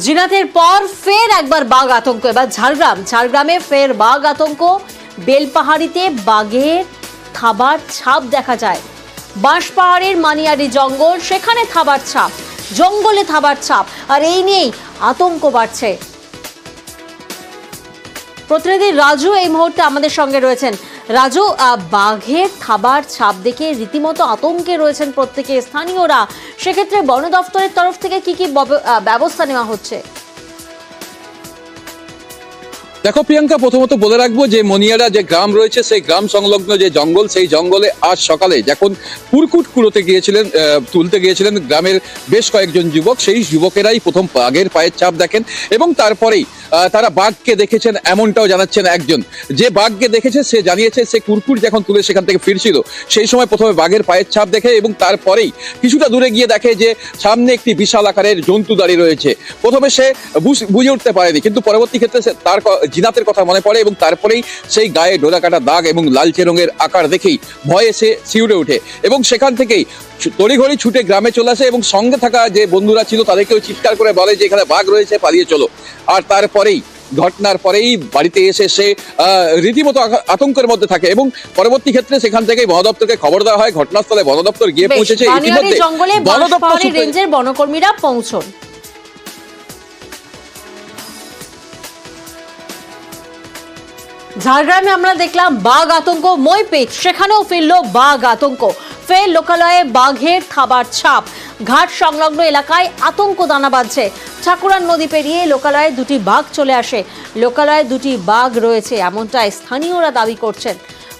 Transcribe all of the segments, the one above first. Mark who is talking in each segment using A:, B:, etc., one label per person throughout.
A: জিনাতের পর ফের একবার বাঘ আতঙ্ক। এবার ঝাড়গ্রাম। ঝাড়গ্রামে ফের বাঘ আতঙ্ক। বেলপাহাড়িতে বাঘের থাবার ছাপ দেখা যায়। বাঁশপাহাড়ের মানিয়ারি জঙ্গল, সেখানে থাবার ছাপ, জঙ্গলে থাবার ছাপ, আর এই নিয়েই আতঙ্ক বাড়ছে। প্রতিনিধি রাজু এই মুহূর্তে আমাদের সঙ্গে রয়েছেন। রাজু বাঘের খাবার ছাপ দেখে রীতিমতো আতঙ্কে রয়েছেন প্রত্যেকে স্থানীয়রা। সেক্ষেত্রে বন দফতরের তরফ থেকে কি কি ব্যবস্থা নেওয়া হচ্ছে?
B: দেখো প্রিয়াঙ্কা, প্রথমত বলে রাখব যে মনিয়ারা যে গ্রাম রয়েছে, সেই গ্রাম সংলগ্ন যে জঙ্গল, সেই জঙ্গলে আজ সকালে যখন কুরকুট কুড়োতে গিয়েছিলেন তুলতে গিয়েছিলেন গ্রামের বেশ কয়েকজন যুবক, সেই যুবকেরাই প্রথম বাঘের পায়ের ছাপ দেখেন এবং তারপরেই তারা বাঘকে দেখেছেন, এমনটাও জানাচ্ছেন একজন। যে বাঘকে দেখেছে, সে জানিয়েছে, সে কুরকুট যখন তুলে সেখান থেকে ফিরছিল, সেই সময় প্রথমে বাঘের পায়ের ছাপ দেখে এবং তারপরেই কিছুটা দূরে গিয়ে দেখে যে সামনে একটি বিশাল আকারের জন্তু দাঁড়িয়ে রয়েছে। প্রথমে সে বুঝ- উঠতে পারেনি, কিন্তু পরবর্তী ক্ষেত্রে তার জিনাতের কথা মনে পড়ে এবং তারপরেই সেই গায়ে ডোরা কাটা দাগ এবং লালচে রঙের আকার দেখেই ভয়ে সে শিউরে ওঠে এবং সেখান থেকেই তড়িঘড়ি ছুটে গ্রামে চলে আসে এবং সঙ্গে থাকা যে বন্ধুরা ছিল তাদেরকেও চিৎকার করে বলে যে এখানে বাঘ রয়েছে পালিয়ে চলো। আর তারপরেই ঘটনার পরেই বাড়িতে এসে সে রীতিমতো আতঙ্কের মধ্যে থাকে এবং পরবর্তী ক্ষেত্রে সেখান থেকে বন দপ্তরকে খবর দেওয়া হয়। ঘটনাস্থলে বন দপ্তর গিয়ে পৌঁছেছে। ইতিমধ্যে
A: জঙ্গলে
B: বন দপ্তর
A: বাঁশপাহাড়ি
B: সূত্রে-
A: রেঞ্জের বনকর্মীরা পৌঁছন। ঝাড়গ্রামে আমরা দেখলাম বাঘ আতঙ্ক মইপেট সেখানেও ফিরল বাঘ আতঙ্ক। ফের লোকালয়ে বাঘের খাবার ছাপ। ঘাট সংলগ্ন এলাকায় আতঙ্ক দানা বাঁধছে। ঠাকুরান নদী পেরিয়ে লোকালয়ে দুটি বাঘ চলে আসে। লোকালয়ে দুটি বাঘ রয়েছে, এমনটাই স্থানীয়রা দাবি করছেন।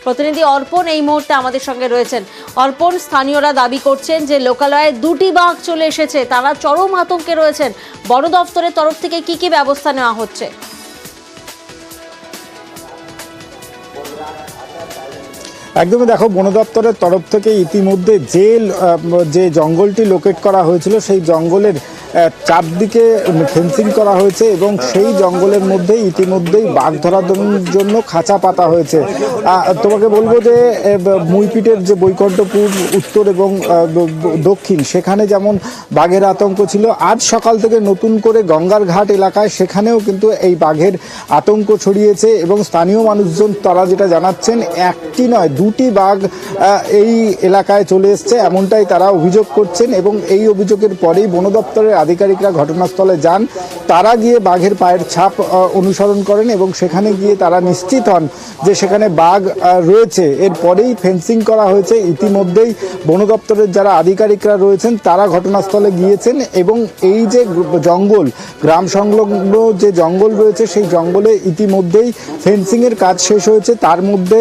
A: প্রতিনিধি অর্পণ এই মুহূর্তে আমাদের সঙ্গে রয়েছেন। অর্পণ, স্থানীয়রা দাবি করছেন যে লোকালয়ে দুটি বাঘ চলে এসেছে। তারা চরম আতঙ্কে রয়েছেন। বন দফতরের তরফ থেকে কি কি ব্যবস্থা নেওয়া হচ্ছে?
C: একদমই দেখো, বন দপ্তরের তরফ থেকে ইতিমধ্যে যে যে জঙ্গলটি লোকেট করা হয়েছিল, সেই জঙ্গলের চারদিকে ফেন্সিং করা হয়েছে এবং সেই জঙ্গলের মধ্যে ইতিমধ্যেই বাঘ ধরার জন্য খাঁচা পাতা হয়েছে। তোমাকে বলব যে মুইপিটের যে বৈকণ্ঠপুর উত্তর এবং দক্ষিণ, সেখানে যেমন বাঘের আতঙ্ক ছিল, আজ সকাল থেকে নতুন করে গঙ্গার ঘাট এলাকায় সেখানেও কিন্তু এই বাঘের আতঙ্ক ছড়িয়েছে এবং স্থানীয় মানুষজন তারা যেটা জানাচ্ছেন, একটি নয়, দুটি বাঘ এই এলাকায় চলে এসছে, এমনটাই তারা অভিযোগ করছেন এবং এই অভিযোগের পরেই বন দপ্তরের আধিকারিকরা ঘটনাস্থলে যান তারা গিয়ে বাঘের পায়ের ছাপ অনুসরণ করেন এবং সেখানে গিয়ে তারা নিশ্চিত হন যে সেখানে বাঘ রয়েছে। এরপরেই ফেন্সিং করা হয়েছে। ইতিমধ্যেই বন দপ্তরের যারা আধিকারিকরা রয়েছেন তারা ঘটনাস্থলে গিয়েছেন এবং এই যে জঙ্গল গ্রাম সংলগ্ন যে জঙ্গল রয়েছে সেই জঙ্গলে ইতিমধ্যেই ফেন্সিং এর কাজ শেষ হয়েছে। তার মধ্যে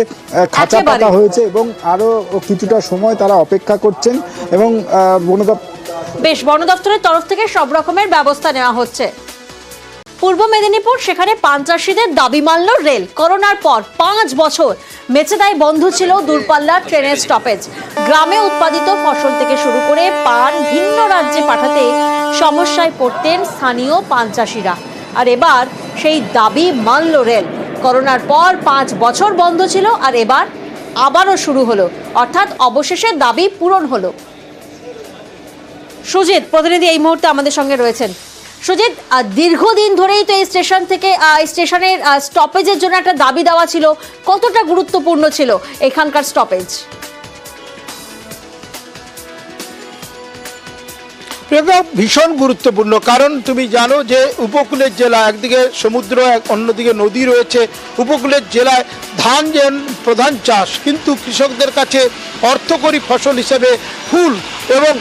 C: খাঁচা। পাতা হয়েছে এবং আরও কিছুটা সময় তারা অপেক্ষা করছেন এবং বন দপ্তর
A: বেশ, বন দপ্তরের তরফ থেকে সব রকমের ব্যবস্থা নেওয়া হচ্ছে। পূর্ব মেদিনীপুর, সেখানে পান দাবি মানল রেল। করোনার পর পাঁচ বছর মেচে মেচেদায় বন্ধ ছিল দূরপাল্লার ট্রেনের স্টপেজ। গ্রামে উৎপাদিত ফসল থেকে শুরু করে পান ভিন্ন রাজ্যে পাঠাতে সমস্যায় পড়তেন স্থানীয় পান আর এবার সেই দাবি মানল রেল। করোনার পর পাঁচ বছর বন্ধ ছিল আর এবার আবারও শুরু হলো। অর্থাৎ অবশেষে দাবি পূরণ হলো। সুজিত প্রতিনিধি এই মুহূর্তে আমাদের সঙ্গে রয়েছেন। সুজিত দীর্ঘদিন ধরেই তো এই স্টেশন থেকে স্টেশনের স্টপেজের জন্য একটা দাবি দেওয়া ছিল, কতটা গুরুত্বপূর্ণ ছিল এখানকার স্টপেজ
D: এটা ভীষণ গুরুত্বপূর্ণ, কারণ তুমি জানো যে উপকূলের জেলা একদিকে সমুদ্র অন্যদিকে নদী রয়েছে। উপকূলের জেলায় ধান যে প্রধান চাষ, কিন্তু কৃষকদের কাছে অর্থকরী ফসল হিসেবে ফুল এবং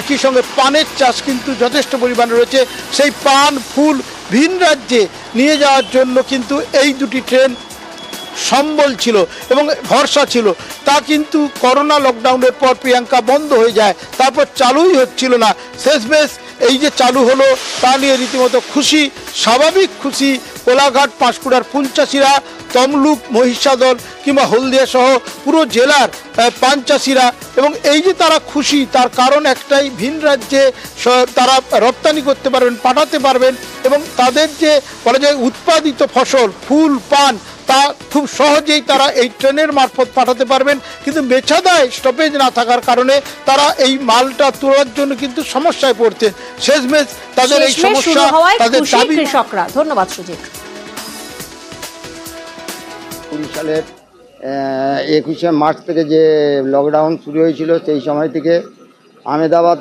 D: একই সঙ্গে পানের চাষ কিন্তু যথেষ্ট পরিমাণে রয়েছে। সেই পান, ফুল ভিন রাজ্যে নিয়ে যাওয়ার জন্য কিন্তু এই দুটি ট্রেন সম্বল ছিল এবং ভরসা ছিল। তা কিন্তু করোনা লকডাউনের পর প্রিয়াঙ্কা বন্ধ হয়ে যায়। তারপর চালুই হচ্ছিল না। শেষমেশ এই যে চালু হলো, তা নিয়ে রীতিমতো খুশি, স্বাভাবিক খুশি কোলাঘাট, পাঁশকুড়ার ফুলচাষিরা তমলুক, মহিষাদল কিংবা হলদিয়া সহ পুরো জেলার পান চাষিরা এবং এই যে তারা খুশি তার কারণ একটাই ভিন রাজ্যে তারা রপ্তানি করতে পারবেন পাঠাতে পারবেন এবং তাদের যে বলা যায় উৎপাদিত ফসল ফুল পান তা খুব সহজেই তারা এই ট্রেনের মারফত পাঠাতে পারবেন। কিন্তু মেছাদায় স্টপেজ না থাকার কারণে তারা এই মালটা তোলার জন্য কিন্তু সমস্যায় পড়ছে। শেষমেশ তাদের এই সমস্যা তাদের দাবি
A: কৃষকরা। ধন্যবাদ সুজিত।
E: কুড়ি সালের একুশে মার্চ থেকে যে লকডাউন শুরু হয়েছিল, সেই সময় থেকে আমেদাবাদ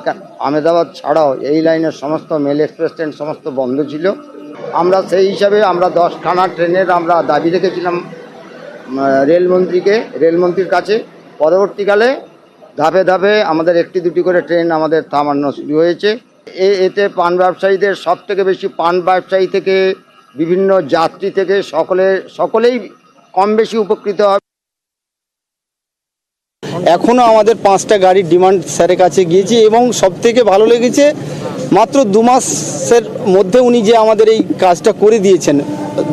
E: আমেদাবাদ ছাড়াও এই লাইনের সমস্ত মেল এক্সপ্রেস ট্রেন সমস্ত বন্ধ ছিল। আমরা সেই হিসাবে আমরা দশখানা ট্রেনের আমরা দাবি রেখেছিলাম রেলমন্ত্রীকে, রেলমন্ত্রীর কাছে। পরবর্তীকালে ধাপে ধাপে আমাদের একটি দুটি করে ট্রেন আমাদের থামানো শুরু হয়েছে। এ, এতে পান ব্যবসায়ীদের সব থেকে বেশি, পান ব্যবসায়ী থেকে বিভিন্ন যাত্রী থেকে সকলে, সকলেই কম বেশি উপকৃত হবে।
F: এখনও আমাদের পাঁচটা গাড়ির ডিমান্ড স্যারের কাছে গিয়েছি এবং সব থেকে ভালো লেগেছে মাত্র দু মাসের মধ্যে উনি যে আমাদের এই কাজটা করে দিয়েছেন।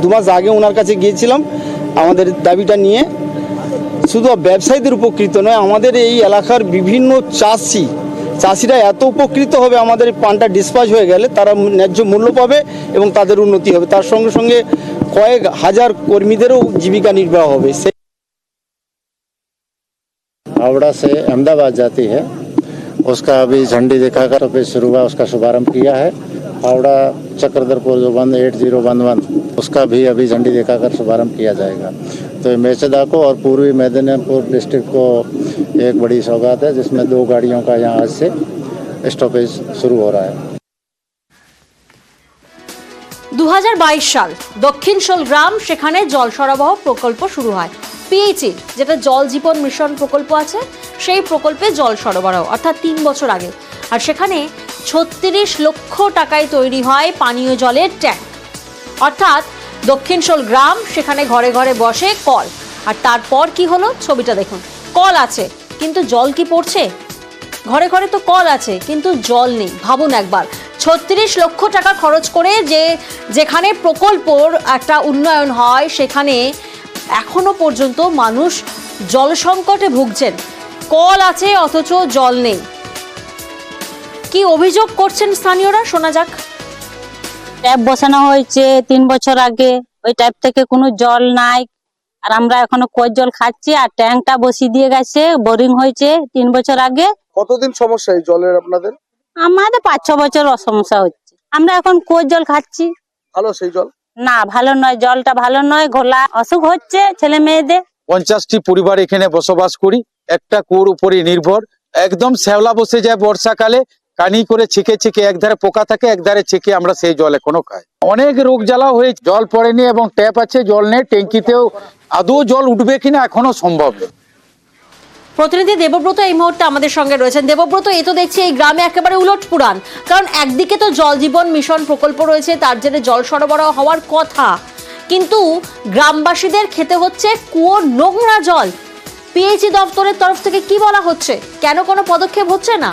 F: দু মাস আগে ওনার কাছে গিয়েছিলাম আমাদের দাবিটা নিয়ে। শুধু ব্যবসায়ীদের উপকৃত নয়, আমাদের এই এলাকার বিভিন্ন চাষি, চাষিরা এত উপকৃত হবে আমাদের পানটা ডিসপাচ হয়ে গেলে তারা ন্যায্য মূল্য পাবে এবং তাদের উন্নতি হবে। তার সঙ্গে সঙ্গে কয়েক হাজার কর্মীদেরও জীবিকা নির্বাহ হবে।
G: हावड़ा से अहमदाबाद जाती है उसका अभी झंडी दिखाकर अभी शुरू हुआ उसका शुभारंभ किया है हावड़ा चक्रधरपुर जो बंद एट जीरो वन वन उसका भी अभी झंडी दिखाकर शुभारंभ किया जाएगा तो ये मेचदा को और पूर्वी मेदिनीपुर डिस्ट्रिक्ट को एक बड़ी सौगात है जिसमें दो गाड़ियों का यहाँ आज से स्टॉपेज शुरू हो रहा है
A: দু সাল দক্ষিণ শোল গ্রাম সেখানে জল সরবরাহ প্রকল্প শুরু হয় পিএইচি যেটা জল জীবন মিশন প্রকল্প আছে, সেই প্রকল্পে জল সরবরাহ, অর্থাৎ তিন বছর আগে। আর সেখানে ছত্রিশ লক্ষ টাকায় তৈরি হয় পানীয় জলের ট্যাঙ্ক। অর্থাৎ দক্ষিণশোল গ্রাম সেখানে ঘরে ঘরে বসে কল। আর তারপর কি হলো? ছবিটা দেখুন। কল আছে, কিন্তু জল কি পড়ছে? ঘরে ঘরে তো কল আছে, কিন্তু জল নেই। ভাবুন একবার। ছত্রিশ লক্ষ টাকা খরচ করে যে, যেখানে প্রকল্পর একটা উন্নয়ন হয়, সেখানে এখনও পর্যন্ত মানুষ জল সংকটে ভুগছেন। কল আছে অথচ জল নেই। কি অভিযোগ করছেন স্থানীয়রা? শোনা যাক।
H: ট্যাপ বসানো হয়েছে তিন বছর আগে। ওই ট্যাপ থেকে কোনো জল নাই। আর আমরা এখনও কই জল খাচ্ছি? আর ট্যাঙ্কটা বসিয়ে দিয়ে গেছে। বোরিং হয়েছে তিন বছর আগে।
I: কতদিন সমস্যা এই জলের আপনাদের?
H: আমাদের পাঁচ ছ বছর সমস্যা হচ্ছে। আমরা এখন কই জল খাচ্ছি?
I: ভালো সেই জল?
H: না, ভালো নয়, জলটা ভালো নয়, ঘোলা, অসুখ হচ্ছে ছেলে মেয়েদের।
J: পঞ্চাশটি পরিবার এখানে বসবাস করি, একটা কুয়োর উপরে নির্ভর। একদম শ্যাওলা বসে যায় বর্ষাকালে, কানি করে ছেকে ছেকে একধারে পোকা থাকে একধারে ছেকে আমরা সেই জল এখনও খাই। অনেক রোগ জ্বালা হয়ে জল পড়েনি এবং ট্যাপ আছে, জল নেই, ট্যাঙ্কিতেও আদৌ জল উঠবে কিনা এখনও সম্ভব
A: প্রতিনিধি দেবব্রত এই মুহূর্তে আমাদের সঙ্গে রয়েছেন। দেবব্রত এ তো দেখছি এই গ্রামে একেবারে উলট পুরাণ। কারণ একদিকে তো জল জীবন মিশন প্রকল্প রয়েছে, তার জন্য জল সরবরাহ হওয়ার কথা। কিন্তু গ্রামবাসীদের খেতে হচ্ছে কুয়োর নোংরা জল। পিএইচি দপ্তরের তরফ থেকে কি বলা হচ্ছে? কেন কোনো পদক্ষেপ হচ্ছে না?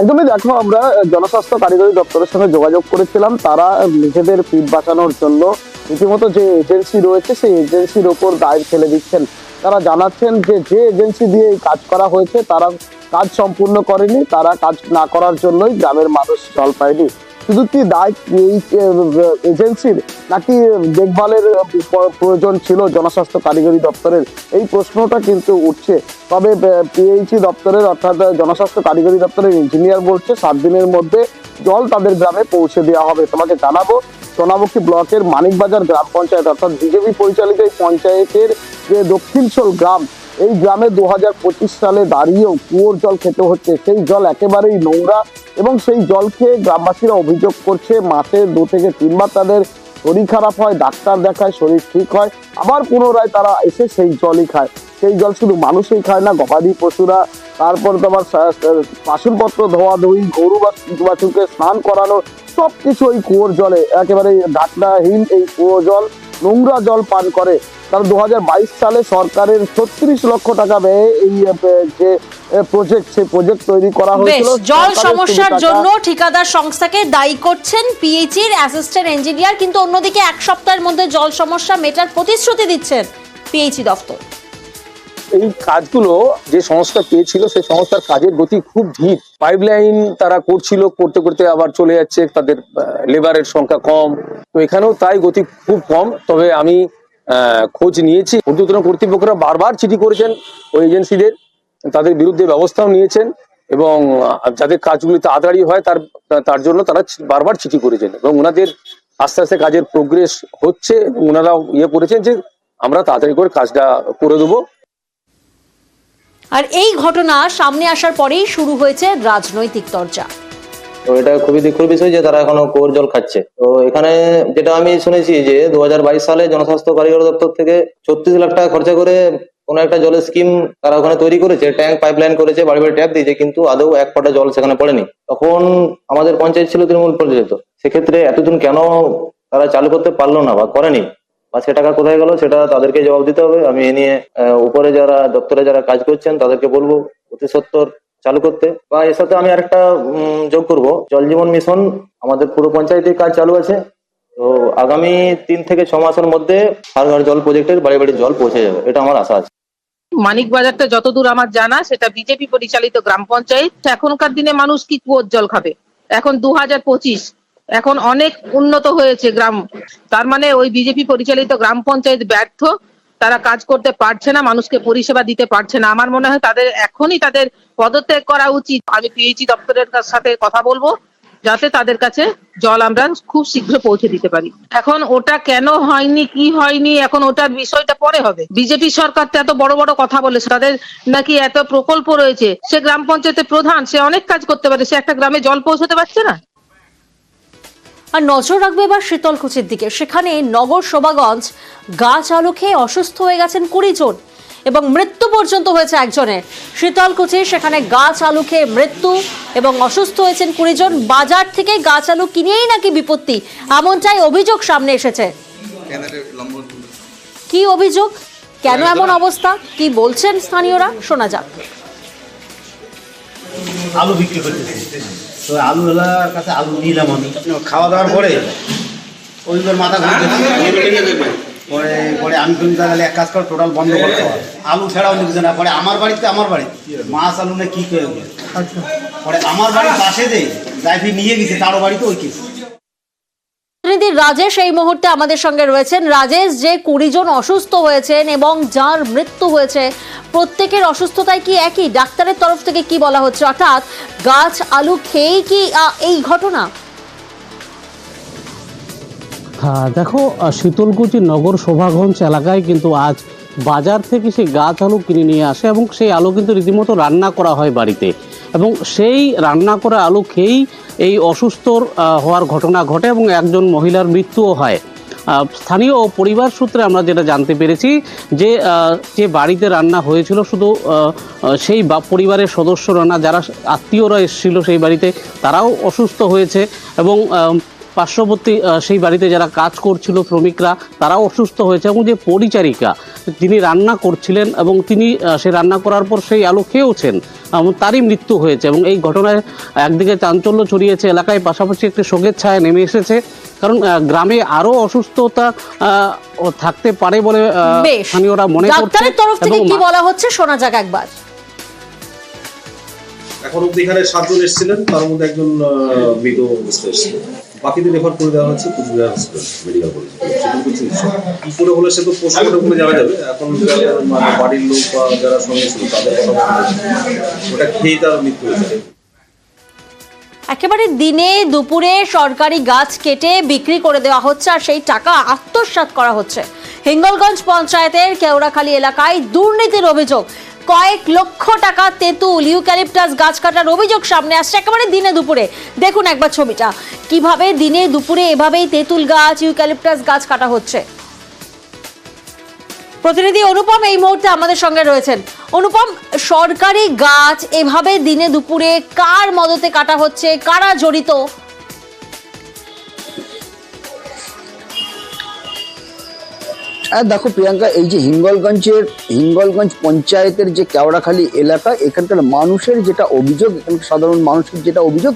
I: একদমই দেখো, আমরা জনস্বাস্থ্য কারিগরি দপ্তরের সঙ্গে যোগাযোগ করেছিলাম। তারা নিজেদের পিঠ বাঁচানোর জন্য রীতিমতো যে এজেন্সি রয়েছে, সেই এজেন্সির ওপর দায় ফেলে দিচ্ছেন। তারা জানাচ্ছেন যে যে এজেন্সি দিয়ে কাজ করা হয়েছে, তারা কাজ সম্পূর্ণ করেনি, তারা কাজ না করার জন্যই গ্রামের মানুষ জল পায়নি। শুধু কি দায়, এই এজেন্সির নাকি দেখভালের প্রয়োজন ছিল জনস্বাস্থ্য কারিগরি দপ্তরের? এই প্রশ্নটা কিন্তু উঠছে। তবে পিএইচি দপ্তরের অর্থাৎ জনস্বাস্থ্য কারিগরি দপ্তরের ইঞ্জিনিয়ার বলছে, সাত দিনের মধ্যে জল তাদের গ্রামে পৌঁছে দেওয়া হবে। তোমাকে জানাব সোনামুখী ব্লকের মানিকবাজার গ্রাম পঞ্চায়েত অর্থাৎ বিজেপি পরিচালিত এই পঞ্চায়েতের যে দক্ষিণশোল গ্রাম, এই গ্রামে দু হাজার পঁচিশ সালে দাঁড়িয়েও কুয়োর জল খেতে হচ্ছে। সেই জল একেবারেই নোংরা এবং সেই জল খেয়ে গ্রামবাসীরা অভিযোগ করছে, মাসে দু থেকে তিনবার তাদের শরীর খারাপ হয়, ডাক্তার দেখায়, শরীর ঠিক হয়, আবার পুনরায় তারা এসে সেই জলই খায়। সেই জল শুধু মানুষই খায় না গবাদি পশুরা। তারপর তোমার বাসনপত্র ধোয়া ধুই গরু বা বাছুরকে স্নান করানো সব কিছু ওই কুয়োর জলে। একেবারে ঢাকনাহীন এই কুয়ো জল নোংরা জল পান করে। কারণ দু সালে সরকারের ছত্রিশ লক্ষ টাকা ব্যয়ে এই যে প্রজেক্ট সেই প্রজেক্ট তৈরি করা হয়েছিল।
A: জল সমস্যার জন্য ঠিকাদার সংস্থাকে দায়ী করছেন পিএইচির অ্যাসিস্ট্যান্ট ইঞ্জিনিয়ার কিন্তু অন্যদিকে এক সপ্তাহের মধ্যে জল সমস্যা মেটার প্রতিশ্রুতি দিচ্ছেন পিএইচি দপ্তর
K: এই কাজগুলো যে সংস্থা পেয়েছিল, সেই সংস্থার কাজের গতি খুব ধীর। পাইপলাইন তারা করছিল, করতে করতে আবার চলে যাচ্ছে, তাদের লেবারের সংখ্যা কম। তো এখানেও তাই গতি খুব কম, তবে আমি খোঁজ নিয়েছি। ঊর্ধ্বতন কর্তৃপক্ষরা বারবার চিঠি করেছেন ওই এজেন্সিদের, তাদের বিরুদ্ধে ব্যবস্থাও নিয়েছেন এবং যাদের কাজগুলি তাড়াতাড়ি হয়, তার তার জন্য তারা বারবার চিঠি করেছেন এবং ওনাদের আস্তে আস্তে কাজের প্রোগ্রেস হচ্ছে ওনারাও ইয়ে করেছেন যে আমরা তাড়াতাড়ি করে কাজটা করে দেবো।
A: আর এই ঘটনা সামনে আসার পরেই শুরু হয়েছে রাজনৈতিক চর্চা
L: তো এটা খুবই দুঃখের বিষয় যে তারা এখনও কুয়োর জল খাচ্ছে। তো এখানে যেটা আমি শুনেছি যে দুহাজার বাইশ সালে জনস্বাস্থ্য কারিগর দপ্তর থেকে ছত্রিশ লাখ টাকা খরচা করে কোনো একটা জলের স্কিম তারা ওখানে তৈরি করেছে, ট্যাঙ্ক পাইপলাইন করেছে, বাড়ি বাড়ি ট্যাপ দিয়েছে, কিন্তু আদৌ এক ফোঁটা জল সেখানে পড়েনি। তখন আমাদের পঞ্চায়েত ছিল তৃণমূল পরিচালিত। সেক্ষেত্রে এতদিন কেন তারা চালু করতে পারল না বা করেনি? সে টাকা কোথায় গেল সেটা তাদেরকে জবাব দিতে হবে। আমি এ নিয়ে উপরে যারা, দপ্তরে যারা কাজ করছেন তাদেরকে বলব অতি সত্তর চালু করতে। বা এর সাথে আমি আরেকটা যোগ করব। জল জীবন মিশন আমাদের পুরো পঞ্চায়েতে কাজ চালু আছে। তো আগামী তিন থেকে ছ মাসের মধ্যে হার ঘর জল প্রজেক্টের বাড়ি বাড়ি জল পৌঁছে যাবে। এটা আমার আশা আছে।
M: মানিক বাজারটা যতদূর আমার জানা, সেটা বিজেপি পরিচালিত গ্রাম পঞ্চায়েত। এখনকার দিনে মানুষ কি কুয়োর জল খাবে? এখন দু হাজার পঁচিশ এখন অনেক উন্নত হয়েছে গ্রাম। তার মানে ওই বিজেপি পরিচালিত গ্রাম পঞ্চায়েত ব্যর্থ। তারা কাজ করতে পারছে না, মানুষকে পরিষেবা দিতে পারছে না। আমার মনে হয় তাদের এখনই তাদের পদত্যাগ করা উচিত। আমি পিএইচি দপ্তরের সাথে কথা বলব, যাতে তাদের কাছে জল আমরা খুব শীঘ্র পৌঁছে দিতে পারি। এখন ওটা কেন হয়নি, কি হয়নি, এখন ওটার বিষয়টা পরে হবে। বিজেপি সরকার তো এত বড় বড় কথা বলেছে। তাদের নাকি এত প্রকল্প রয়েছে। সে গ্রাম পঞ্চায়েতের প্রধান, সে অনেক কাজ করতে পারে। সে একটা গ্রামে জল পৌঁছতে পারছে না?
A: আর নজর রাখবে এবার শীতলকুচির দিকে। সেখানে নগর শোভাগঞ্জ গাছ আলু খেয়ে অসুস্থ হয়ে গেছেন কুড়ি জন এবং মৃত্যু পর্যন্ত হয়েছে একজনের শীতলকুচি, সেখানে গাছ আলু খেয়ে মৃত্যু এবং অসুস্থ হয়েছেন কুড়ি জন। বাজার থেকে গাছ আলু কিনেই নাকি বিপত্তি, এমনটাই অভিযোগ সামনে এসেছে। কি অভিযোগ? কেন এমন অবস্থা? কি বলছেন স্থানীয়রা? শোনা যাক।
N: আলু বিক্রি করতেছি তো আলুওয়ালার কাছে আলু নিলাম আমি। খাওয়া দাওয়ার পরে ওইবার মাথা ঘুরতেছে পরে পরে আমি কিন্তু তাহলে এক কাজ করে টোটাল বন্ধ করে। হবে আলু ছাড়াও নিচ্ছে না পরে আমার বাড়িতে আমার বাড়ি। মাছ আলু না কি করে পরে আমার বাড়ির পাশে যে ড্রাইভার নিয়ে গেছে তারও বাড়িতে ওই কিছু
A: প্রতিনিধি রাজেশ এই মুহূর্তে আমাদের সঙ্গে রয়েছেন। রাজেশ, যে কুড়ি জন অসুস্থ হয়েছেন এবং যার মৃত্যু হয়েছে, প্রত্যেকের অসুস্থতায় কি একই? ডাক্তারের তরফ থেকে কি বলা হচ্ছে? অর্থাৎ গাছ, আলু খেয়েই কি এই ঘটনা?
O: হ্যাঁ দেখো শীতলকুচি নগর শোভাগঞ্জ এলাকায় কিন্তু আজ বাজার থেকে সেই গাছ, আলু কিনে নিয়ে আসে এবং সেই আলু কিন্তু রীতিমতো রান্না করা হয় বাড়িতে। এবং সেই রান্না করা আলু খেয়েই এই অসুস্থ হওয়ার ঘটনা ঘটে এবং একজন মহিলার মৃত্যুও হয়। স্থানীয় পরিবার সূত্রে আমরা যেটা জানতে পেরেছি যে যে বাড়িতে রান্না হয়েছিল শুধু সেই বা, পরিবারের সদস্যরা না, যারা আত্মীয়রা এসেছিল সেই বাড়িতে, তারাও অসুস্থ হয়েছে এবং পার্শ্ববর্তী সেই বাড়িতে যারা কাজ করছিল শ্রমিকরা তারাও অসুস্থ হয়েছে এবং যে পরিচারিকা তিনি রান্না করছিলেন এবং তিনি সে রান্না করার পর সেই আলো খেয়েওছেন এবং তারই মৃত্যু হয়েছে এবং এই ঘটনায় একদিকে চাঞ্চল্য ছড়িয়েছে এলাকায় পাশাপাশি একটি শোকের ছায়া নেমে এসেছে। কারণ গ্রামে আরও অসুস্থতা ও থাকতে পারে বলে স্থানীয়রা মনে করছে
A: তরফ থেকে
O: এবং
A: কি বলা হচ্ছে? শোনা যাক একবার।
P: এখন অব্দি এখানে সাতজন এসেছিলেন তার মধ্যে একজন মৃত অবস্থায় এসেছিলেন। বাকিদের রেফার করে দেওয়া হচ্ছে, কুচবিহার মেডিকেল কলেজ কি করে হলে সে তো পোস্টমর্টম করে জানা যাবে। এখন মানে বাড়ির লোক বা যারা সঙ্গে ছিল, তাদের ওটা তার মৃত্যু হয়েছে।
A: একেবারে দিনে দুপুরে সরকারি গাছ কেটে বিক্রি করে দেওয়া হচ্ছে আর সেই টাকা আত্মসাৎ করা হচ্ছে। হিঙ্গলগঞ্জ পঞ্চায়েতের কেওড়াখালী এলাকায় দুর্নীতির অভিযোগ। কয়েক লক্ষ টাকা তেঁতুল, ইউক্যালিপটাস গাছ কাটার অভিযোগ সামনে আসছে একেবারে দিনে দুপুরে। দেখুন একবার ছবিটা। কীভাবে দিনে দুপুরে এভাবেই তেঁতুল গাছ, ইউক্যালিপটাস গাছ কাটা হচ্ছে? প্রতিনিধি অনুপম এই মুহূর্তে আমাদের সঙ্গে রয়েছেন। অনুপম, সরকারি গাছ এভাবে দিনে দুপুরে কার মদতে কাটা হচ্ছে? কারা জড়িত?
E: আর দেখো প্রিয়াঙ্কা, এই যে হিঙ্গলগঞ্জের, হিঙ্গলগঞ্জ পঞ্চায়েতের যে কেওড়াখালী এলাকা, এখানকার মানুষের যেটা অভিযোগ, এখানকার সাধারণ মানুষের যেটা অভিযোগ,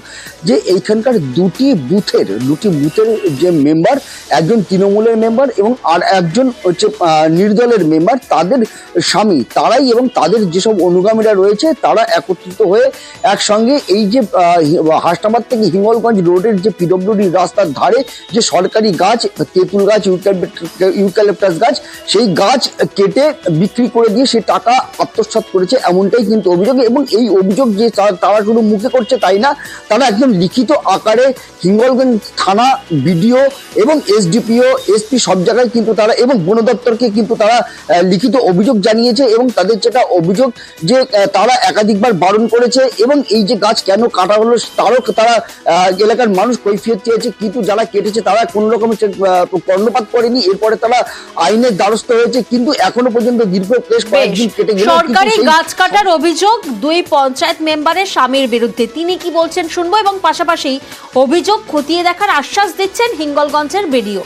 E: যে এইখানকার দুটি বুথের দুটি বুথের যে মেম্বার, একজন তৃণমূলের মেম্বার এবং আর একজন হচ্ছে নির্দলের মেম্বার, তাদের স্বামী, তারাই এবং তাদের যেসব অনুগামীরা রয়েছে, তারা একত্রিত হয়ে একসঙ্গে এই যে হাসনাবাদ থেকে হিঙ্গলগঞ্জ রোডের যে পিডব্লিউডি রাস্তার ধারে যে সরকারি গাছ, তেঁতুল গাছ ইউক্যালিপ্টাস ইউক্যালিপটাস গাছ, সেই গাছ কেটে বিক্রি করে দিয়ে সে টাকা আত্মসাৎ করেছে এমনটাই কিন্তু অভিযোগ। এবং এই অভিযোগ যে তারা শুধু মুখে করছে তাই না, তারা একদম লিখিত আকারে হিঙ্গলগঞ্জ থানা বিডিও এবং এসডিপিও, এসপি সব জায়গায় কিন্তু তারা এবং বন দপ্তরকে কিন্তু তারা লিখিত অভিযোগ জানিয়েছে এবং তাদের যেটা অভিযোগ যে তারা একাধিকবার বারণ করেছে এবং এই যে গাছ কেন কাটা হলো তারও তারা এলাকার মানুষ কৈফিয়ত চেয়েছে, কিন্তু যারা কেটেছে তারা কোনো রকমের কর্ণপাত করেনি। এরপরে তারা আইনের দ্বারস্থ হয়েছে কিন্তু এখনও পর্যন্ত দীর্ঘ বেশ কয়েকদিন কেটে গেল
A: সরকারি গাছ কাটার অভিযোগ দুই পঞ্চায়েত মেম্বারের স্বামীর বিরুদ্ধে। তিনি কি বলছেন শুনব এবং পাশাপাশি অভিযোগ খতিয়ে দেখার আশ্বাস দিচ্ছেন হিঙ্গলগঞ্জের বিডিও।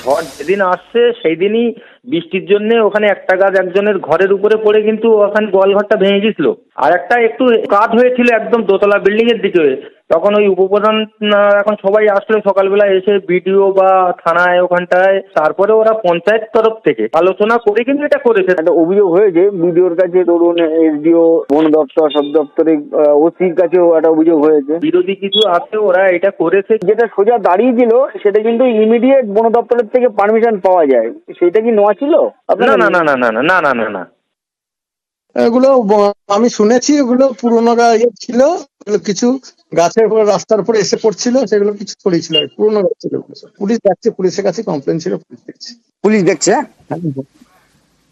Q: ঝড় যেদিন আসছে সেই দিনই বৃষ্টির জন্য ওখানে একটা গাছ একজনের ঘরের উপরে পড়ে কিন্তু ওখানে গোয়ালঘরটা ভেঙে গেছিল। আর একটা একটু কাঠ হয়েছিল একদম দোতলা বিল্ডিং এর দিকে। তখন ওই উপপ্রধান এখন সবাই আসলো সকালবেলা এসে বিডিও বা থানায় ওখানটায়। তারপরে ওরা পঞ্চায়েত তরফ থেকে আলোচনা করে কিন্তু এটা করেছে।
R: একটা অভিযোগ হয়েছে বিডিওর কাছে ধরুন এসডিও বন দপ্তর সব দপ্তরে ওসির কাছেও একটা অভিযোগ হয়েছে।
Q: বিরোধী কিছু আছে ওরা এটা করেছে।
R: যেটা সোজা দাঁড়িয়েছিল সেটা কিন্তু ইমিডিয়েট বন দপ্তরের থেকে পারমিশন পাওয়া যায়। সেটা কি নেওয়া ছিল?
Q: না না না না না না না না না না।
L: এগুলো আমি শুনেছি এগুলো পুরোনো ইয়ে ছিল কিছু গাছের উপর রাস্তার উপরে এসে পড়ছিল সেগুলো কিছু ছড়িয়েছিল। পুরোনো গাছ ছিল পুলিশ দেখছে পুলিশের কাছে কমপ্লেন ছিল পুলিশ দেখছে।
E: পুলিশ দেখছে?